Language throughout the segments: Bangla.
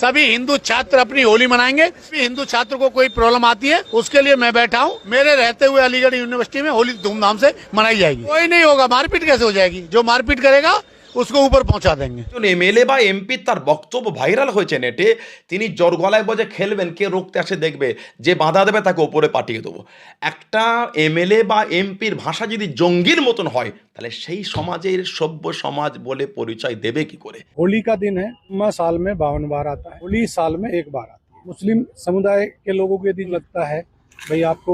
सभी हिंदू छात्र अपनी होली मनाएँगे। हिंदू छात्र को कोई प्रॉब्लम आती है, उसके लिए मैं बैठा हूँ। मेरे रहते हुए अलीगढ़ यूनिवर्सिटी में होली धूमधाम से मनाई जाएगी। कोई नहीं होगा, मारपीट कैसे हो जाएगी? जो मारपीट करेगा उसको ऊपर पहुंचा देंगे একজন এমএলএ বা এমপি তার বক্তব্য ভাইরাল হয়েছে নেটে তিনি জোর গলায় বজে খেলবেন কে রুখতে আসে দেখবে যে বাধা দেবে তাকে ওপরে পাঠিয়ে দেবো একটা এমএলএ বা এমপির ভাষা যদি জঙ্গির মতন হয় তাহলে সেই সমাজের সভ্য সমাজ বলে পরিচয় দেবে কি করে होली का दिन है मा साल में बावन बार आता है होली साल में एक बार आती है मुस्लिम समुदाय के लोगों को यदि लगता है भाई आपको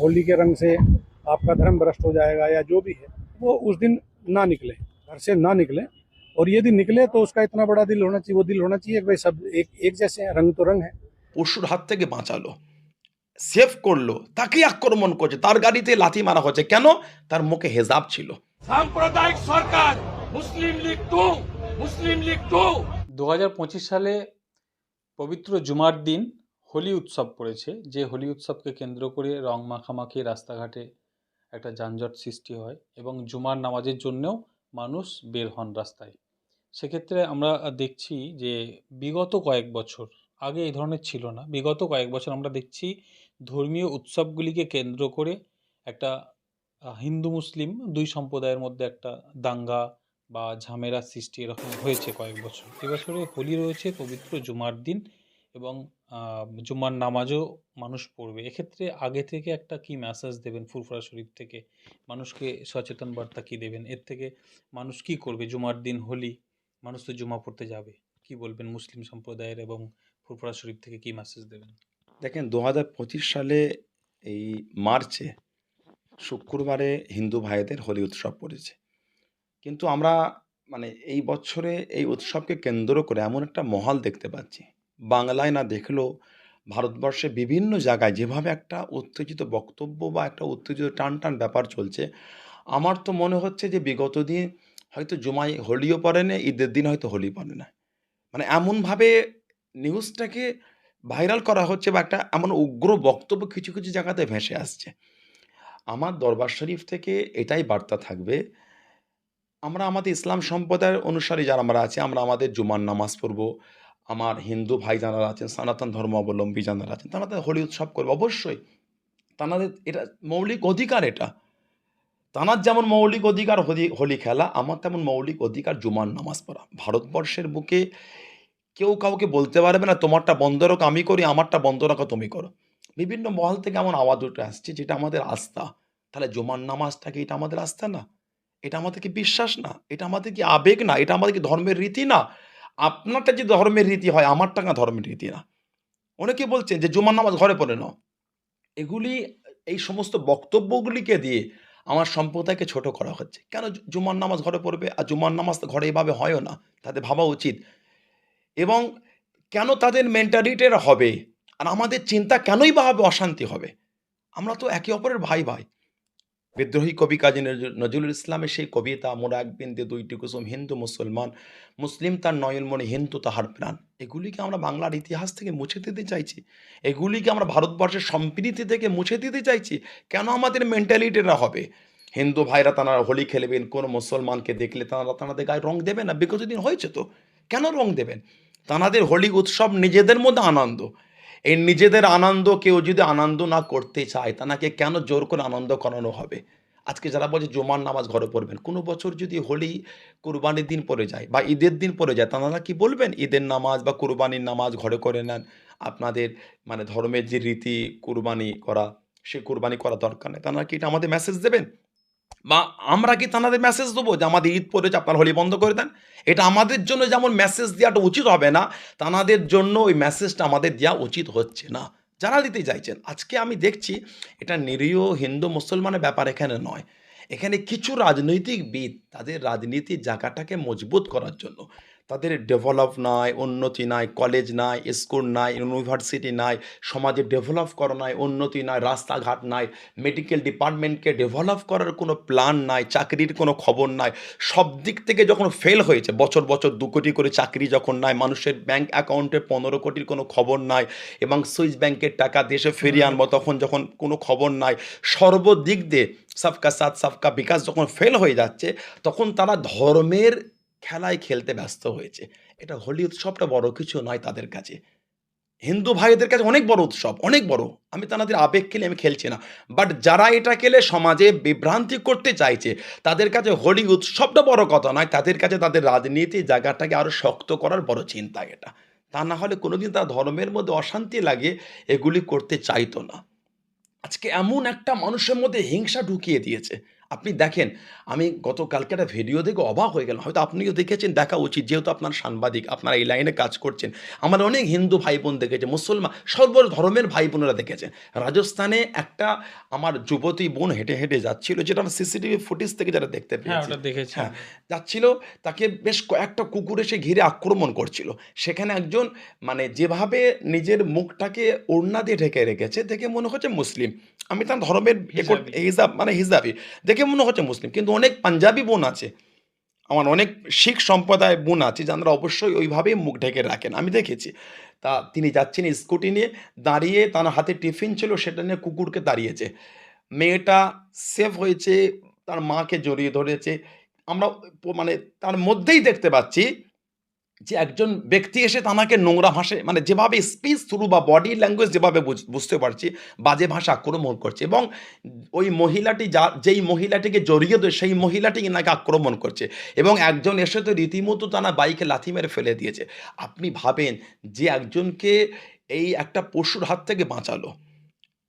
होली के रंग से आपका धर्म भ्रष्ट हो जाएगा या जो भी है वो उस दिन ना निकले घर से ना निकले और यदि निकले तो उसका इतना बड़ा दिल होना चाहिए वो दिल होना चाहिए कि भाई सब एक एक जैसे हैं रंग तो रंग है পশুর হাত থেকে বাঁচালো সেভ করলো তাকে আক্রমণ করছে তার গাড়িতে লাথি মারা হচ্ছে কেন তার মুখে হেজাব ছিল সাম্প্রদায়িক সরকার Muslim League two Muslim League two দু সালে পবিত্র জুমার দিন হোলি উৎসব পড়েছে যে হোলি উৎসবকে কেন্দ্র করে রং মাখামাখি রাস্তাঘাটে একটা যানজট সৃষ্টি হয় এবং জুমার নামাজের জন্যও মানুষ বের হন রাস্তায়। সেক্ষেত্রে আমরা দেখছি যে বিগত কয়েক বছর আগে এই ধরনের ছিল না। বিগত কয়েক বছর আমরা দেখছি ধর্মীয় উৎসবগুলিকে কেন্দ্র করে একটা হিন্দু মুসলিম দুই সম্প্রদায়ের মধ্যে একটা দাঙ্গা বা ঝামেলা সৃষ্টি এরকম হয়েছে কয়েক বছর। এবছরে হোলি রয়েছে, পবিত্র জুমার দিন এবং জুমার নামাজও মানুষ পড়বে। এক্ষেত্রে আগে থেকে একটা কি মেসেজ দেবেন ফুরফুরা শরীফ থেকে? মানুষকে সচেতন বার্তা কি দেবেন? এর থেকে মানুষ কি করবে? জুমার দিন হোলি মানুষ তো জুমা পড়তে যাবে। কি বলবেন মুসলিম সম্প্রদায়ের এবং ফুরফুরা শরীফ থেকে কি মেসেজ দেবেন? দেখেন দু হাজার পঁচিশ সালে এই মার্চে, শুক্রবারে হিন্দু ভাইদের হোলি উৎসব পড়েছে। কিন্তু আমরা মানে এই বছরে এই উৎসবকে কেন্দ্র করে এমন একটা মহল দেখতে পাচ্ছি। বাংলায় না দেখলেও ভারতবর্ষে বিভিন্ন জায়গায় যেভাবে একটা উত্তেজিত বক্তব্য বা একটা উত্তেজিত টান টান ব্যাপার চলছে, আমার তো মনে হচ্ছে যে বিগত দিন হয়তো জুমাই হোলিও পড়ে না ঈদের দিন হয়তো হোলি পড়ে না মানে এমনভাবে নিউজটাকে ভাইরাল করা হচ্ছে বা একটা এমন উগ্র বক্তব্য কিছু কিছু জায়গাতে ভেসে আসছে। আমার দরবার শরীফ থেকে এটাই বার্তা থাকবে, আমরা আমাদের ইসলাম সম্প্রদায়ের অনুসারী যারা আমরা আছি, আমরা আমাদের জুমার নামাজ পড়ব আমার হিন্দু ভাই যারা আছেন, সনাতন ধর্মাবলম্বী যারা আছেন, তারা তো হোলি উৎসব করবে, অবশ্যই। তাদের, এটা মৌলিক অধিকার এটা। তানার যেমন মৌলিক অধিকার হোলি হোলি খেলা, আমার তেমন মৌলিক অধিকার জুমার নামাজ পড়া। ভারতবর্ষের বুকে কেউ কাউকে বলতে পারবে না, তোমারটা বন্ধ রাখো, আমি করি, আমারটা বন্ধ রাখো, তুমি করো। বিভিন্ন মহল থেকে এমন আওয়াজ উঠে আসছে, যেটা আমাদের আস্থা। তাহলে জুমার নামাজটা কি এটা আমাদের আস্থা না? এটা আমাদের কি বিশ্বাস না? এটা আমাদের কি আবেগ না? এটা আমাদের কি ধর্মের রীতি না? আপনারটা যে ধর্মের রীতি হয়, আমারটা না ধর্মের রীতি না। অনেকে বলছেন যে, জুমার নামাজ ঘরে পড়ে নাও। এগুলি, এই সমস্ত বক্তব্যগুলিকে দিয়ে আমার সম্প্রদায়কে ছোট করা হচ্ছে। কেন জুমার নামাজ ঘরে পড়বে? আর জুমার নামাজ তো ঘরে এভাবে হয়ও না। তাদের ভাবা উচিত। এবং কেন তাদের মেন্টালিটির হবে? আর আমাদের চিন্তা কেনই বা হবে? অশান্তি হবে? আমরা তো একে অপরের ভাই ভাই বিদ্রোহী কবি কাজী নজ- নজরুল ইসলামের সেই কবিতা, মোরা এক বিন্দে, দুইটি কুসুম, হিন্দু, মুসলমান। মুসলিম তার নয়নমণি, হিন্দু তাহার প্রাণ। এগুলিকে আমরা বাংলার ইতিহাস থেকে মুছে দিতে চাইছি। এগুলিকে আমরা ভারতবর্ষের সম্প্রীতি থেকে মুছে দিতে চাইছি। কেন আমাদের মেন্টালিটিরা হবে? হিন্দু ভাইরা তারা হোলি খেলবেন, কোনো মুসলমানকে দেখলে তারা তাদের গায়ে রং দেবে না? বিগত দিন হয়েছে তো। কেন রং দেবেন? তানাদের হোলি উৎসব নিজেদের মধ্যে আনন্দ। এই নিজেদের আনন্দ, কেউ যদি আনন্দ না করতে চায় তাকে কেন জোর করে আনন্দ করানো হবে? আজকে যারা বলছে জুমার নামাজ ঘরে পড়বেন, কোনো বছর যদি হোলি কুরবানির দিন পড়ে যায় বা ঈদের দিন পড়ে যায় তারা কি বলবেন? ঈদের নামাজ বা কুরবানির নামাজ ঘরে করে নেন। আপনাদের মানে ধর্মের যে রীতি, কুরবানি করা, সে কুরবানি করা দরকার নেই। তারা কি এটা আমাদের মেসেজ দেবেন? বা আমরা কি তাদের মেসেজ দেবো যে আমাদের ঈদ পড়েছে আপনার হোলি বন্ধ করে দেন? এটা আমাদের জন্য যেমন মেসেজ দেওয়াটা উচিত হবে না, তানাদের জন্য ওই মেসেজটা আমাদের দেওয়া উচিত হচ্ছে না। যারা দিতে চাইছেন, আজকে আমি দেখছি এটা নিরীহ হিন্দু মুসলমানের ব্যাপার এখানে নয়। এখানে কিছু রাজনৈতিকবিদ তাদের রাজনীতির জায়গাটাকে মজবুত করার জন্য তাদের ডেভেলপ নাই উন্নতি নাই কলেজ নাই স্কুল নাই ইউনিভার্সিটি নাই সমাজে ডেভেলপ করা নাই উন্নতি নাই রাস্তাঘাট নাই মেডিকেল ডিপার্টমেন্টকে ডেভেলপ করার কোনো প্ল্যান নাই চাকরির কোনো খবর নাই সব দিক থেকে যখন ফেল হয়েছে বছর বছর দু কোটি করে চাকরি যখন নাই মানুষের ব্যাংক অ্যাকাউন্টে পনেরো কোটির কোনো খবর নাই এবং সুইস ব্যাংকের টাকা দেশে ফিরিয়ে আনব তখন যখন কোনো খবর নাই সর্বদিক দিয়ে সবকা সাথ সবকা বিকাশ যখন ফেল হয়ে যাচ্ছে তখন তারা ধর্মের খেলায় খেলতে ব্যস্ত হয়েছে। এটা হোলি উৎসবটা বড় কিছু নয় তাদের কাছে। হিন্দু ভাইদের কাছে অনেক বড় উৎসব, অনেক বড়। আমি তাদের আবেগ খেলে আমি খেলছি না। বাট যারা এটা খেলে সমাজে বিভ্রান্তি করতে চাইছে, তাদের কাছে হোলি উৎসবটা বড় কথা নয়। তাদের কাছে তাদের রাজনীতি জায়গাটাকে আরও শক্ত করার বড় চিন্তা এটা। তা না হলে কোনোদিন তার ধর্মের মধ্যে অশান্তি লাগে এগুলি করতে চাইতো না। আজকে এমন একটা মানুষের মধ্যে হিংসা ঢুকিয়ে দিয়েছে। আপনি দেখেন আমি গতকালকে একটা ভিডিও দেখে অবাক হয়ে গেলাম। হয়তো আপনিও দেখেছেন দেখা উচিত যেহেতু আপনার সাংবাদিক আপনারা এই লাইনে কাজ করছেন। আমার অনেক হিন্দু ভাই বোন দেখেছে মুসলমান সর্ব ধর্মের ভাই বোনেরা দেখেছেন রাজস্থানে একটা আমার যুবতী বোন হেঁটে হেঁটে যাচ্ছিল যেটা আমার সিসিটিভি ফুটেজ থেকে যারা দেখতে হ্যাঁ পেয়েছি। হ্যাঁ যাচ্ছিল তাকে বেশ কয়েকটা কুকুর এসে ঘিরে আক্রমণ করছিল। সেখানে একজন মানে যেভাবে নিজের মুখটাকে ওড়না দিয়ে ঢেকে রেখেছে দেখে মনে হচ্ছে মুসলিম। আমি তার ধর্মের। হিজাব মানে হিজাবি। দেখে মনে হচ্ছে মুসলিম। কিন্তু অনেক পাঞ্জাবি বোন আছে, আমার অনেক শিখ সম্প্রদায় বোন আছে যারা অবশ্যই ওইভাবেই মুখ ঢেকে রাখেন। আমি দেখেছি, তা তিনি যাচ্ছেন স্কুটি নিয়ে, দাঁড়িয়ে তার হাতে টিফিন ছিল, সেটা নিয়ে কুকুরকে দাঁড়িয়েছে। মেয়েটা সেফ হয়েছে, তার মাকে জড়িয়ে ধরেছে। আমরা মানে তার মধ্যেই দেখতে পাচ্ছি যে একজন ব্যক্তি এসে তানাকে নোংরা ভাষায় মানে যেভাবে স্পিচ থ্রু বা বডি ল্যাঙ্গুয়েজ যেভাবে বুঝ- বুঝতে পারছি, বাজে ভাষা আক্রমণ করছে এবং ওই মহিলাটি যা, যেই মহিলাটিকে জড়িয়ে দেয় সেই মহিলাটিকে নাকি আক্রমণ করছে এবং একজন এসে তো রীতিমতো তারা বাইকে লাথি মেরে ফেলে দিয়েছে। আপনি ভাবেন যে একজনকে এই একটা পশুর হাত থেকে বাঁচালো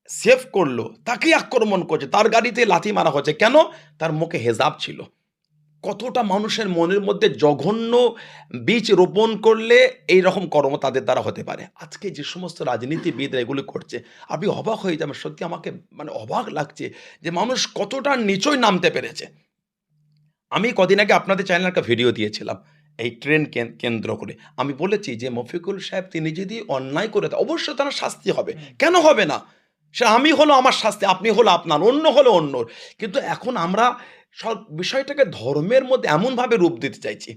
সেভ করল, তাকেই আক্রমণ করছে, তার গাড়িতে লাথি মারা হচ্ছে, কেন? তার মুখে হেজাব ছিল। কতটা মানুষের মনের মধ্যে জঘন্য বীজ রোপণ করলে এই রকম কর্ম তাদের দ্বারা হতে পারে? আজকে যে সমস্ত রাজনীতিবিদরা এগুলো করছে আপনি অবাক হয়ে যাবেন সত্যি আমাকে মানে অবাক লাগছে যে মানুষ কতটা নিচই নামতে পেরেছে। আমি কদিন আগে আপনাদের চ্যানেলে একটা ভিডিও দিয়েছিলাম এই ট্রেন কেন- কেন্দ্র করে। আমি বলেছি যে মফিকুল সাহেব তিনি যদি অন্যায় করে অবশ্যই তার শাস্তি হবে। কেন হবে না? সে আমি হলো আমার শাস্তি আপনি হলো আপনার অন্য হলো অন্যর। কিন্তু এখন আমরা সব বিষয়টাকে ধর্মের মধ্যে এমনভাবে রূপ দিতে চাইছি।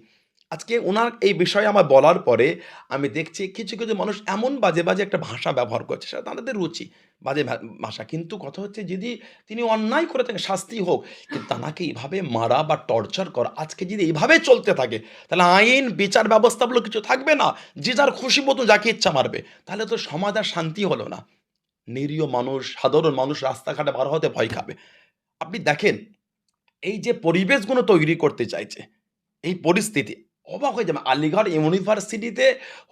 আজকে ওনার এই বিষয়ে আমার বলার পরে আমি দেখছি কিছু কিছু মানুষ এমন বাজে বাজে একটা ভাষা ব্যবহার করছে, সেটা তাদের রুচি, বাজে ভাষা। কিন্তু কথা হচ্ছে যদি তিনি অন্যায় করে থাকেন, শাস্তি হোক, কিন্তু তাকে এইভাবে মারা বা টর্চার করা, আজকে যদি এইভাবে চলতে থাকে, তাহলে আইন, বিচার ব্যবস্থা বলে কিছু থাকবে না? যে যার খুশি মতো যাকে ইচ্ছা মারবে, তাহলে তো সমাজ আর শান্তি হলো না। নিরীহ মানুষ, সাধারণ মানুষ রাস্তাঘাটে বার হতে ভয় খাবে। আপনি দেখেন এই যে পরিবেশগুলো তৈরি করতে চাইছে, এই পরিস্থিতি, অবাক হয়ে যাবে। আলিগড় ইউনিভার্সিটিতে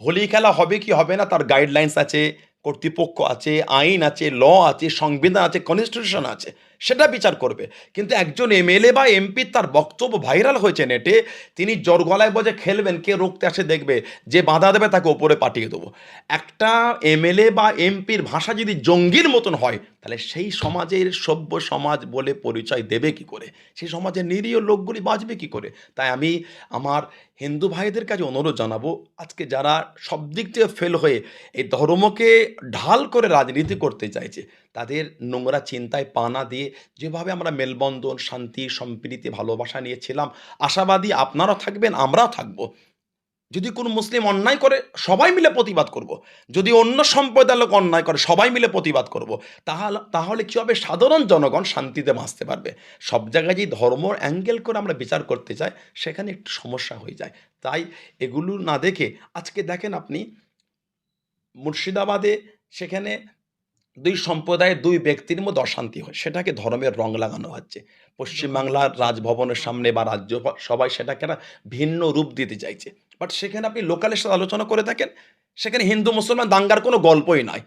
হোলি খেলা হবে কি হবে না, তার গাইডলাইন্স আছে, কর্তৃপক্ষ আছে, আইন আছে ল আছে, সংবিধান আছে কনস্টিটিউশন আছে। সেটা বিচার করবে। কিন্তু একজন এমএলএ বা এমপি তার বক্তব্য ভাইরাল হয়েছে নেটে, তিনি জোর গলায় বজে খেলবেন, কে রুখতে আসে দেখবে, যে বাধা দেবে তাকে ওপরে পাঠিয়ে দেবো। একটা এমএলএ বা এমপির ভাষা যদি জঙ্গির মতন হয়, তাহলে সেই সমাজের সভ্য সমাজ বলে পরিচয় দেবে কি করে? সেই সমাজের নিরীহ লোকগুলি বাঁচবে কি করে? তাই আমি আমার হিন্দু ভাইদের কাছে অনুরোধ জানাব, আজকে যারা সব দিক থেকে ফেল হয়ে এই ধর্মকে ঢাল করে রাজনীতি করতে চাইছে তাদের নোংরা চিন্তায় পানা দিয়ে যেভাবে আমরা মেলবন্ধন, শান্তি, সম্প্রীতি, ভালোবাসা নিয়েছিলাম আশাবাদী আপনারাও থাকবেন, আমরাও থাকব যদি কোনো মুসলিম অন্যায় করে, সবাই মিলে প্রতিবাদ করব। যদি অন্য সম্প্রদায়ের লোক অন্যায় করে, সবাই মিলে প্রতিবাদ করব। তাহলে তাহলে কী হবে সাধারণ জনগণ শান্তিতে বাঁচতে পারবে সব জায়গায় যে ধর্ম অ্যাঙ্গেল করে আমরা বিচার করতে চাই, সেখানে একটু সমস্যা হয়ে যায় তাই এগুলো না দেখে, আজকে দেখেন আপনি মুর্শিদাবাদে সেখানে দুই সম্প্রদায়ের দুই ব্যক্তির মধ্যে অশান্তি হয়। সেটাকে ধর্মের রং লাগানো হচ্ছে। পশ্চিমবাংলার রাজভবনের সামনে বা রাজ্য সবাই সেটাকে একটা ভিন্ন রূপ দিতে চাইছে। বাট সেখানে আপনি লোকালের সাথে আলোচনা করে থাকেন সেখানে হিন্দু, মুসলমান দাঙ্গার কোনো গল্পই নাই।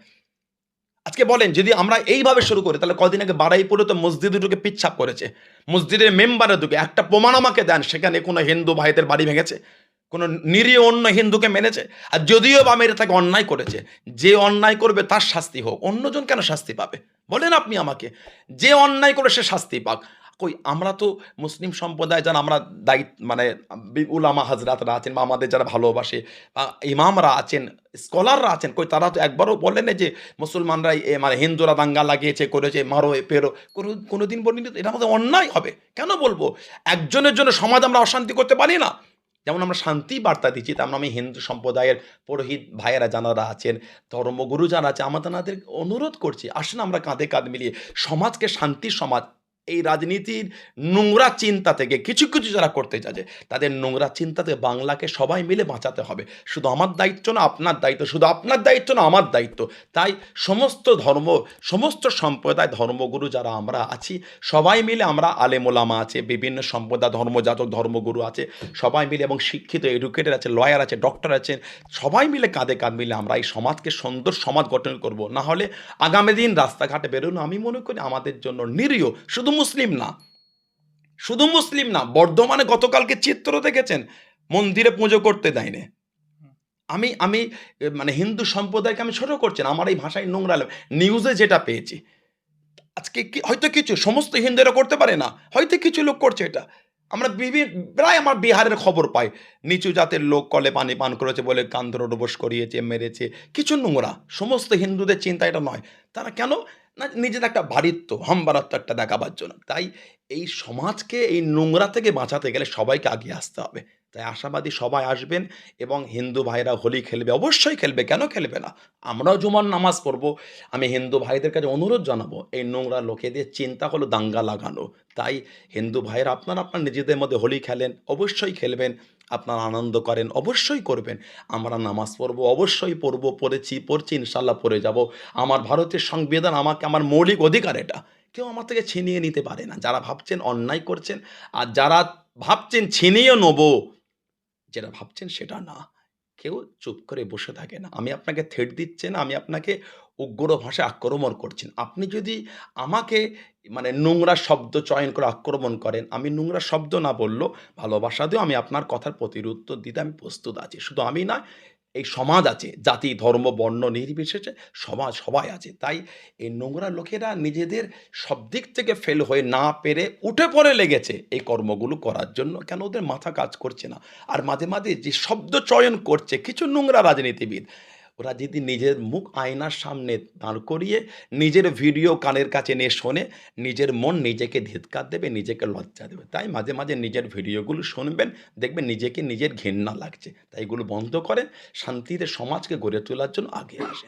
আজকে বলেন, যদি আমরা এইভাবে শুরু করি, তাহলে কদিন আগে বারাইপুরে তো মসজিদে ঢুকে পিচ্ছাপ করেছে। মসজিদের মেম্বারে ঢুকে একটা প্রমাণ আমাকে দেন, সেখানে কোনো হিন্দু ভাইদের বাড়ি ভেঙেছে। কোনো নিরীহ অন্য হিন্দুকে মেনেছে? আর যদিও বা মেরে তাকে অন্যায় করেছে, যে অন্যায় করবে তার শাস্তি হোক। অন্যজন কেন শাস্তি পাবে? বলেন আপনি আমাকে। যে অন্যায় করে সে শাস্তি পাক। কই, আমরা তো মুসলিম সম্প্রদায় যারা, আমরা দায়িত্ব মানে উলামা হাজরাতরা আছেন বা আমাদের যারা ভালোবাসে বা ইমামরা আছেন, স্কলাররা আছেন, কই, তারা তো একবারও বলেন যে মুসলমানরা এ মানে হিন্দুরা দাঙ্গা লাগিয়েছে, করেছে, মারো পেরো। কোনো, কোনোদিন বলিনি এটা আমাদের অন্যায় হবে। কেন বলব? একজনের জন্য সমাজ আমরা অশান্তি করতে পারি না। যেমন আমরা শান্তি বার্তা দিচ্ছি, তেমন আমি হিন্দু সম্প্রদায়ের পুরোহিত ভাইয়েরা যারা আছেন, ধর্মগুরু যারা আছে আমাদের অনুরোধ করছি, আসুন আমরা কাঁধে কাঁধ মিলিয়ে সমাজকে শান্তি সমাজ এই রাজনীতির নোংরা চিন্তা থেকে কিছু কিছু যারা করতে চাচ্ছে তাদের নোংরা চিন্তা থেকে বাংলাকে সবাই মিলে বাঁচাতে হবে। শুধু আমার দায়িত্ব না, আপনার দায়িত্ব, শুধু আপনার দায়িত্ব না, আমার দায়িত্ব। তাই সমস্ত ধর্ম, সমস্ত সম্প্রদায় ধর্মগুরু যারা আমরা আছি, সবাই মিলে আমরা আলেমোলামা আছে, বিভিন্ন সম্প্রদায় ধর্মজাতক ধর্মগুরু আছে, সবাই মিলে এবং শিক্ষিত এডুকেটেড আছে লয়ার আছে ডক্টর আছেন, সবাই মিলে কাঁধে কাঁধ মিলে আমরা এই সমাজকে সুন্দর সমাজ গঠন করব। না হলে আগামী দিন রাস্তাঘাটে বেরোনো আমি মনে করি আমাদের জন্য নিরীহ শুধু মুসলিম না। শুধু মুসলিম না, বর্ধমানে গতকালকে চিত্র দেখেছেন, মন্দিরে পুজো করতে দেয়নি। আমি আমি মানে হিন্দু সম্প্রদায়কে আমি ছোট করছি আমার এই ভাষায় নোংরা নিউজে যেটা পেয়েছি। আজকে কি, হয়তো কিছু, সমস্ত হিন্দুরা করতে পারে না, হয়তো কিছু লোক করছে এটা। আমরা বিভিন্ন প্রায় আমার বিহারের খবর পাই, নিচু জাতের লোক কলে পানি পান করেছে বলে কান্দ্র ডোবস করিয়েছে, মেরেছে, কিছু নোংরা। সমস্ত হিন্দুদের চিন্তা এটা নয়। তারা কেন না নিজের একটা বাড়িত্ব হাম্বারত্ব একটা দেখাবার জন্য। তাই এই সমাজকে, এই নোংরা থেকে বাঁচাতে গেলে সবাইকে আগিয়ে আসতে হবে। তাই আশাবাদী সবাই আসবেন এবং হিন্দু ভাইরা হোলি খেলবে, অবশ্যই খেলবে। কেন খেলবে না? আমরাও জুমার নামাজ পড়ব। আমি হিন্দু ভাইদের কাছে অনুরোধ জানাব, এই নোংরা লোকেদের চিন্তা হলো দাঙ্গা লাগানো। তাই হিন্দু ভাইয়েরা, আপনারা আপনার নিজেদের মধ্যে হোলি খেলেন, অবশ্যই খেলবেন। আপনারা আনন্দ করেন, অবশ্যই করবেন। আমরা নামাজ পড়ব, অবশ্যই পড়ব, পড়েছি, পড়ছি, ইনশাল্লাহ পড়ে যাব। আমার ভারতের সংবিধান আমাকে, আমার মৌলিক অধিকার এটা। কেউ আমার থেকে ছিনিয়ে নিতে পারে না। যারা ভাবছেন অন্যায় করছেন, আর যারা ভাবছেন ছিনিয়ে নেব যেটা ভাবছেন সেটা না। কেউ চুপ করে বসে থাকে না। আমি আপনাকে থেট দিচ্ছি না, আমি আপনাকে উগ্র ভাষায় আক্রমণ করছেন আপনি যদি আমাকে মানে নোংরা শব্দ চয়ন করে আক্রমণ করেন, আমি নোংরা শব্দ না বললেও ভালোবাসা দিয়েও আমি আপনার কথার প্রতিরুত্তর দিতে আমি প্রস্তুত আছি। শুধু আমি না এই সমাজ আছে, জাতি, ধর্ম, বর্ণ নির্বিশেষে সমাজ সবাই আছে। তাই এই নোংরা লোকেরা নিজেদের সব দিক থেকে ফেল হয়ে না পেরে উঠে পড়ে লেগেছে এই কর্মগুলো করার জন্য। কেন? ওদের মাথা কাজ করছে না। আর মাঝে মাঝে যে শব্দ চয়ন করছে, কিছু নোংরা রাজনীতিবিদ ওরা যদি নিজের মুখ আয়নার সামনে দাঁড় করিয়ে নিজের ভিডিও কানের কাছে নিয়ে শোনে, নিজের মন নিজেকে ধিৎকার দেবে, নিজেকে লজ্জা দেবে। তাই মাঝে মাঝে নিজের ভিডিওগুলো শুনবেন, দেখবেন নিজেকে নিজের ঘেন্না লাগছে। তাই এগুলো বন্ধ করেন, শান্তিতে সমাজকে গড়ে তোলার জন্য আগে আসেন।